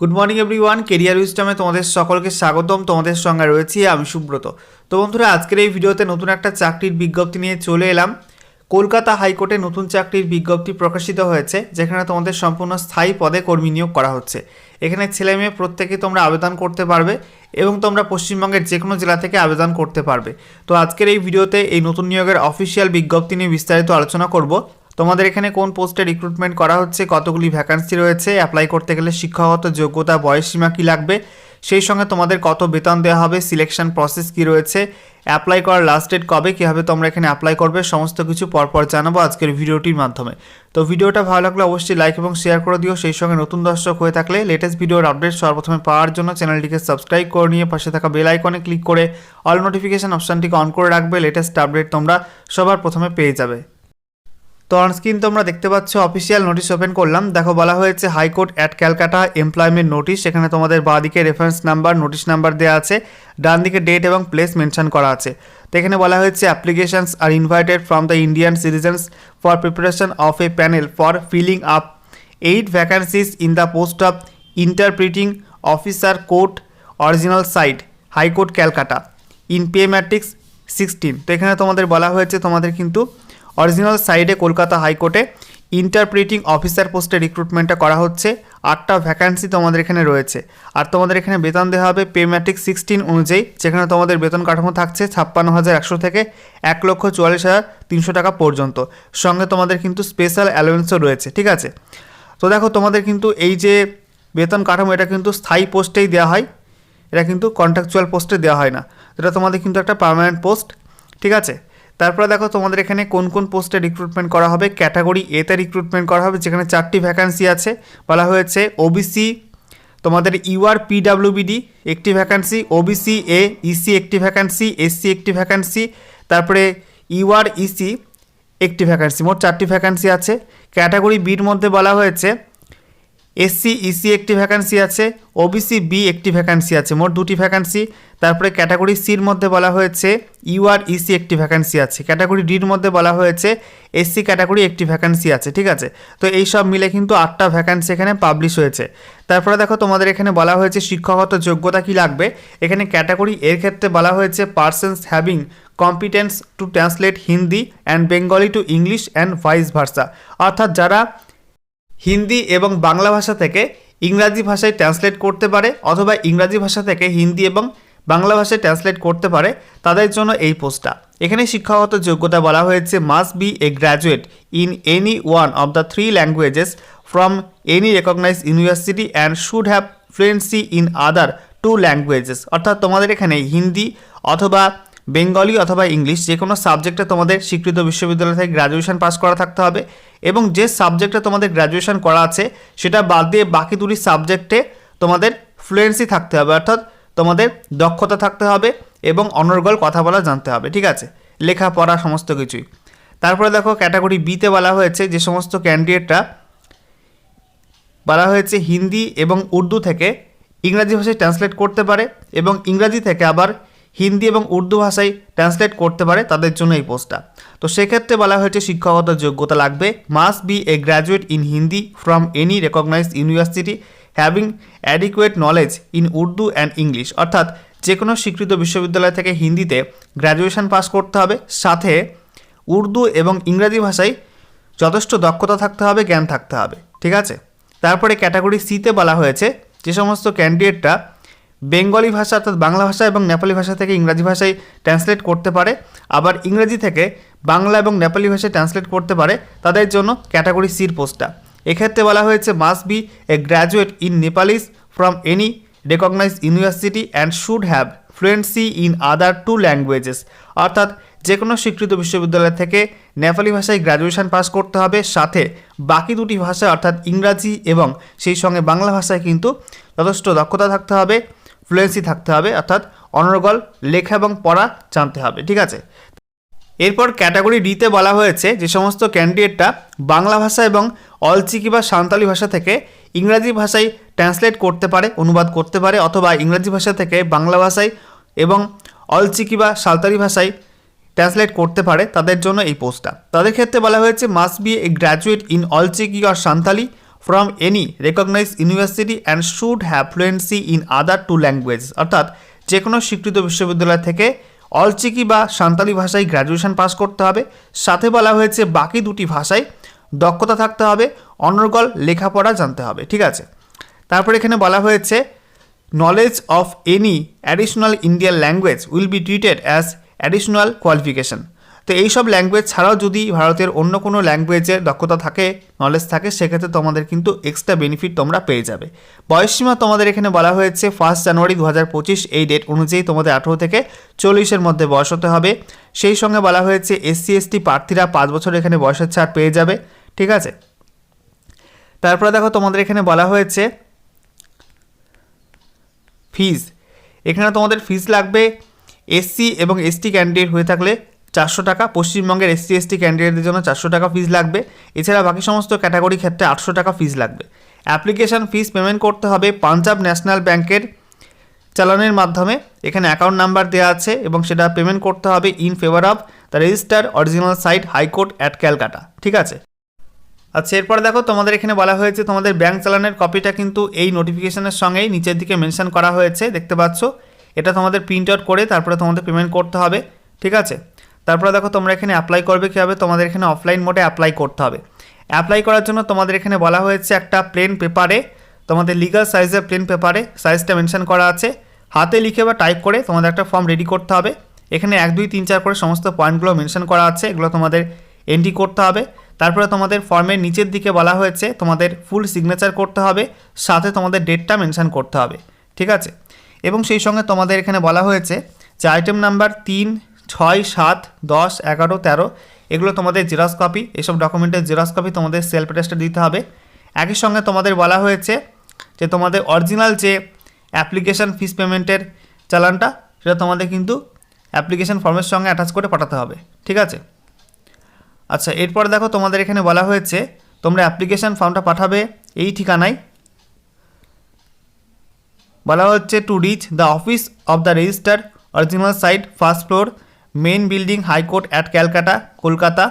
Good morning everyone career উইস্টামে তোমাদের সকলকে স্বাগতম। তোমাদের সঙ্গে রয়েছি আমি সুব্রত। তো বন্ধুরা, আজকের এই ভিডিওতে নতুন একটা চাকরির বিজ্ঞপ্তি নিয়ে চলে এলাম। কলকাতা হাইকোর্টে নতুন চাকরির বিজ্ঞপ্তি প্রকাশিত হয়েছে, যেখানে তোমাদের সম্পূর্ণ স্থায়ী পদে কর্মী নিয়োগ করা হচ্ছে। এখানে ছেলে মেয়ে প্রত্যেকে তোমরা আবেদন করতে পারবে এবং তোমরা পশ্চিমবঙ্গের যে কোনো জেলা থেকে আবেদন করতে পারবে। তো আজকের এই ভিডিওতে এই নতুন নিয়োগের অফিসিয়াল বিজ্ঞপ্তি নিয়ে বিস্তারিত আলোচনা করব। তোমাদের এখানে কোন পোস্টে রিক্রুটমেন্ট করা হচ্ছে? কতগুলি ভ্যাকান্সি রয়েছে? অ্যাপ্লাই করতে গেলে শিক্ষাগত যোগ্যতা, বয়সসীমা কী লাগবে? সেই সঙ্গে তোমাদের কত বেতন দেওয়া হবে? সিলেকশন প্রসেস কী রয়েছে? অ্যাপ্লাই করার লাস্ট ডেট কবে? কীভাবে তোমরা এখানে অ্যাপ্লাই করবে? সমস্ত কিছু পরপর জানাব আজকের ভিডিওটির মাধ্যমে। তো ভিডিওটা ভালো লাগলে অবশ্যই লাইক এবং শেয়ার করে দিও। সেই সঙ্গে নতুন দর্শক হয়ে থাকলে লেটেস্ট ভিডিওর আপডেট সর্বপ্রথমে পাওয়ার জন্য চ্যানেলটিকে সাবস্ক্রাইব করে নিয়ে পাশে থাকা বেল আইকনে ক্লিক করে অল নোটিফিকেশান অপশানটিকে অন করে রাখবে। লেটেস্ট আপডেট তোমরা সবার প্রথমে পেয়ে যাবে। তো অনস্ক্রিন তোমরা দেখতে পাচ্ছ অফিসিয়াল নোটিশ ওপেন করলাম। দেখো, বলা হয়েছে high court at Calcutta employment notice সেখানে তোমাদের বাঁ দিকে রেফারেন্স নাম্বার নোটিশ নাম্বার দেওয়া আছে। ডান দিকে ডেট এবং প্লেস মেনশন করা আছে। তো এখানে বলা হয়েছে applications are invited from the Indian citizens for preparation of a panel for filling up eight vacancies in the post of interpreting officer court original side high court Calcutta in pay matrix sixteen তো এখানে তোমাদের বলা হয়েছে, তোমাদের কিন্তু original সাইডে কলকাতা হাইকোর্টে interpreting officer পোস্টে রিক্রুটমেন্টটা করা হচ্ছে। আটটা ভ্যাকান্সি তোমাদের এখানে রয়েছে। আর তোমাদের এখানে বেতন দেওয়া হবে পে ম্যাট্রিক সিক্সটিন অনুযায়ী, যেখানে তোমাদের বেতন কাঠামো থাকছে ছাপ্পান্ন হাজার একশো থেকে এক লক্ষ চুয়াল্লিশ হাজার তিনশো টাকা পর্যন্ত। সঙ্গে তোমাদের কিন্তু স্পেশাল অ্যালোয়েন্সও রয়েছে, ঠিক আছে? তো দেখো, তোমাদের কিন্তু এই যে বেতন কাঠামো, এটা কিন্তু স্থায়ী পোস্টেই দেওয়া হয়। এটা কিন্তু কন্ট্রাকচুয়াল পোস্টে দেওয়া হয় না। এটা তোমাদের কিন্তু একটা পার্মানেন্ট পোস্ট ঠিক আছে? তারপরে দেখো তোমাদের এখানে কোন কোন পোস্টে রিক্রুটমেন্ট করা হবে? ক্যাটাগরি এতে রিক্রুটমেন্ট করা হবে, যেখানে চারটি ভ্যাকান্সি আছে। বলা হয়েছে ওবিসি তোমাদের ইউআর পিডাব্লিউবিডি একটি ভ্যাকান্সি ওবিসি এ ইসি একটি ভ্যাকান্সি এসসি একটি ভ্যাকান্সি তারপরে ইউআর ইসি একটি ভ্যাকান্সি মোট চারটি ভ্যাকান্সি আছে। ক্যাটাগরি বির মধ্যে বলা হয়েছে এসসি ইসি একটি ভ্যাকান্সি আছে ওবিসি বি একটি ভ্যাকান্সি আছে, মোট দুটি ভ্যাকান্সি তারপরে ক্যাটাগরি সির মধ্যে বলা হয়েছে ইউআর ইসি একটি ভ্যাকান্সি আছে। ক্যাটাগরি ডির মধ্যে বলা হয়েছে এসসি ক্যাটাগরি একটি ভ্যাকান্সি আছে, ঠিক আছে? তো এই সব মিলে কিন্তু আটটা ভ্যাকান্সি এখানে পাবলিশ হয়েছে। তারপরে দেখো তোমাদের এখানে বলা হয়েছে শিক্ষাগত যোগ্যতা কি লাগবে? এখানে ক্যাটাগরি এর ক্ষেত্রে বলা হয়েছে persons having competence to translate Hindi and Bengali to English and vice versa অর্থাৎ যারা হিন্দি এবং বাংলা ভাষা থেকে ইংরাজি ভাষায় ট্রান্সলেট করতে পারে অথবা ইংরাজি ভাষা থেকে হিন্দি এবং বাংলা ভাষায় ট্রান্সলেট করতে পারে তাদের জন্য এই পোস্টটা এখানে শিক্ষাগত যোগ্যতা বলা হয়েছে must be a graduate in any one of the three languages from any recognize university and should have fluency in other two languages অর্থাৎ তোমাদের এখানে হিন্দি অথবা বেঙ্গলি অথবা ইংলিশ যে কোনো সাবজেক্টে তোমাদের স্বীকৃত বিশ্ববিদ্যালয় থেকে গ্র্যাজুয়েশন পাস করা থাকতে হবে এবং যে সাবজেক্টে তোমাদের গ্র্যাজুয়েশন করা আছে, সেটা বাদ দিয়ে বাকি দুটি সাবজেক্টে তোমাদের ফ্লুয়েন্সি থাকতে হবে, অর্থাৎ তোমাদের দক্ষতা থাকতে হবে এবং অনর্গল কথা বলা জানতে হবে, ঠিক আছে? লেখা, পড়া, সমস্ত কিছুই। তারপরে দেখো ক্যাটাগরি বিতে বলা হয়েছে যে সমস্ত ক্যান্ডিডেটরা বলা হয়েছে হিন্দি এবং উর্দু থেকে ইংরাজি ভাষায় ট্রান্সলেট করতে পারে এবং ইংরাজি থেকে আবার হিন্দি এবং উর্দু ভাষায় ট্রান্সলেট করতে পারে তাদের জন্য এই পোস্টটা তো সেক্ষেত্রে বলা হয়েছে শিক্ষাগত যোগ্যতা লাগবে। Must be a graduate in Hindi from any recognized university having adequate knowledge in Urdu and English অর্থাৎ যে কোনো স্বীকৃত বিশ্ববিদ্যালয় থেকে হিন্দিতে গ্র্যাজুয়েশন পাস করতে হবে। সাথে উর্দু এবং ইংরাজি ভাষায় যথেষ্ট দক্ষতা থাকতে হবে, জ্ঞান থাকতে হবে। ঠিক আছে? তারপরে ক্যাটাগরি সিতে বলা হয়েছে, যে সমস্ত ক্যান্ডিডেটরা বেঙ্গলি ভাষা অর্থাৎ বাংলা ভাষা এবং নেপালি ভাষা থেকে ইংরাজি ভাষায় ট্রান্সলেট করতে পারে। আবার ইংরেজি থেকে বাংলা এবং নেপালি ভাষায় ট্রান্সলেট করতে পারে। তাদের জন্য ক্যাটাগরি সির পোস্টটা এক্ষেত্রে বলা হয়েছে must be a graduate in Nepalis from any recognize university and should have fluency in other two languages অর্থাৎ যে কোনো স্বীকৃত বিশ্ববিদ্যালয় থেকে নেপালি ভাষায় গ্র্যাজুয়েশন পাস করতে হবে। সাথে বাকি দুটি ভাষা অর্থাৎ ইংরাজি এবং সেই সঙ্গে বাংলা ভাষায় কিন্তু যথেষ্ট দক্ষতা থাকতে হবে। ফ্লুয়েন্সি থাকতে হবে, অর্থাৎ অনর্গল লেখা এবং পড়া জানতে হবে, ঠিক আছে? এরপর ক্যাটাগরি ডিতে বলা হয়েছে যে সমস্ত ক্যান্ডিডেটরা বাংলা ভাষা এবং অলচিকি বা সাঁওতালি ভাষা থেকে ইংরাজি ভাষায় ট্রান্সলেট করতে পারে, অনুবাদ করতে পারে, অথবা ইংরাজি ভাষা থেকে বাংলা ভাষায় এবং অলচিকি বা সাঁওতালি ভাষায় ট্রান্সলেট করতে পারে, তাদের জন্য এই পোস্টটা তাদের ক্ষেত্রে বলা হয়েছে must be a graduate in Ol Chiki or Santali from any recognise university and should have fluency in other two language অর্থাৎ যে কোনো স্বীকৃত বিশ্ববিদ্যালয় থেকে অলচিকি বা সান্তালি ভাষায় গ্র্যাজুয়েশন পাস করতে হবে। সাথে বলা হয়েছে বাকি দুটি ভাষায় দক্ষতা থাকতে হবে, অনর্গল লেখাপড়া জানতে হবে। ঠিক আছে? তারপর এখানে বলা হয়েছে knowledge of any additional Indian language will be treated as additional qualification তো এইসব ল্যাঙ্গুয়েজ ছাড়াও যদি ভারতের অন্য কোনো ল্যাঙ্গুয়েজের দক্ষতা থাকে নলেজ থাকে, সেক্ষেত্রে তোমাদের কিন্তু এক্সট্রা বেনিফিট তোমরা পেয়ে যাবে। বয়সসীমা তোমাদের এখানে বলা হয়েছে ফার্স্ট জানুয়ারি দু হাজার পঁচিশ, এই ডেট অনুযায়ী তোমাদের আঠেরো থেকে চল্লিশের মধ্যে বয়স হতে হবে। সেই সঙ্গে বলা হয়েছে এসসি এসটি প্রার্থীরা পাঁচ বছর এখানে বয়সের ছাড় পেয়ে যাবে, ঠিক আছে? তারপরে দেখো তোমাদের এখানে বলা হয়েছে ফিজ এখানে তোমাদের ফিজ লাগবে এসসি এবং এসটি ক্যান্ডিডেট হয়ে থাকলে চারশো টাকা। পশ্চিমবঙ্গের এসসি, এসটি ক্যান্ডিডেটদের জন্য চারশো টাকা ফিজ লাগবে। এছাড়া বাকি সমস্ত ক্যাটাগরি ক্ষেত্রে আটশো টাকা ফিজ লাগবে। অ্যাপ্লিকেশান ফিস পেমেন্ট করতে হবে পাঞ্জাব ন্যাশনাল ব্যাংকের চালানের মাধ্যমে। এখানে অ্যাকাউন্ট নাম্বার দেওয়া আছে এবং সেটা পেমেন্ট করতে হবে in favour of the registrar original side high court at Calcutta ঠিক আছে? আচ্ছা এরপরে দেখো তোমাদের এখানে বলা হয়েছে তোমাদের ব্যাংক চালানের কপিটা কিন্তু এই নোটিফিকেশনের সঙ্গেই নিচের দিকে মেনশন করা হয়েছে, দেখতে পাচ্ছ? এটা তোমাদের প্রিন্ট আউট করে তারপরে তোমাদের পেমেন্ট করতে হবে। ঠিক আছে? তারপরে দেখো তোমরা এখানে অ্যাপ্লাই করবে কীভাবে? তোমাদের এখানে অফলাইন মোডে অ্যাপ্লাই করতে হবে। অ্যাপ্লাই করার জন্য তোমাদের এখানে বলা হয়েছে একটা প্লেন পেপারে তোমাদের লিগাল সাইজের প্লেন পেপারে সাইজটা মেনশন করা আছে। হাতে লিখে বা টাইপ করে তোমাদের একটা ফর্ম রেডি করতে হবে। এখানে এক, দুই, তিন, চার করে সমস্ত পয়েন্টগুলো মেনশন করা আছে। এগুলো তোমাদের এন্ট্রি করতে হবে। তারপরে তোমাদের ফর্মের নিচের দিকে বলা হয়েছে তোমাদের ফুল সিগনেচার করতে হবে। সাথে তোমাদের ডেটটা মেনশন করতে হবে। ঠিক আছে? এবং সেই সঙ্গে তোমাদের এখানে বলা হয়েছে যে আইটেম নাম্বার তিন ছয় সাত দশ এগারো তেরো, এগুলো তোমাদের জেরক্স কপি এসব ডকুমেন্টের জেরক্স কপি তোমাদের সেলফ অ্যাটেস্টে দিতে হবে। একই সঙ্গে তোমাদের বলা হয়েছে যে তোমাদের অরিজিনাল যে অ্যাপ্লিকেশান ফিস পেমেন্টের চালানটা, সেটা তোমাদের কিন্তু অ্যাপ্লিকেশান ফর্মের সঙ্গে অ্যাটাচ করে পাঠাতে হবে, ঠিক আছে? আচ্ছা এরপর দেখো তোমাদের এখানে বলা হয়েছে, তোমরা অ্যাপ্লিকেশান ফর্মটা পাঠাবে এই ঠিকানায়। বলা হচ্ছে to reach the office of the registrar original side first floor main building high court at Calcutta, Kolkata.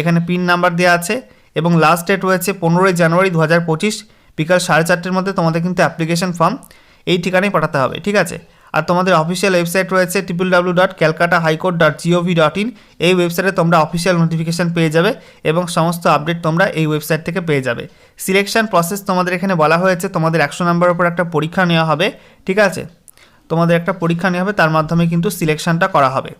এখানে পিন নাম্বার দেওয়া আছে এবং লাস্ট ডেট রয়েছে পনেরোই জানুয়ারি দু হাজার পঁচিশ, বিকাল সাড়ে চারটের মধ্যে তোমাদের কিন্তু অ্যাপ্লিকেশন ফর্ম এই ঠিকানায় পাঠাতে হবে, ঠিক আছে? আর তোমাদের অফিসিয়াল ওয়েবসাইট রয়েছে triple W dot Calcutta high court dot GOV dot in এই ওয়েবসাইটে তোমরা অফিসিয়াল নোটিফিকেশান পেয়ে যাবে এবং সমস্ত আপডেট তোমরা এই ওয়েবসাইট থেকে পেয়ে যাবে। সিলেকশন প্রসেস তোমাদের এখানে বলা হয়েছে, তোমাদের একশো নম্বরের উপর একটা পরীক্ষা নেওয়া হবে, ঠিক আছে? তোমাদের একটা পরীক্ষা নেওয়া হবে, তার মাধ্যমে কিন্তু সিলেকশনটা করা হবে।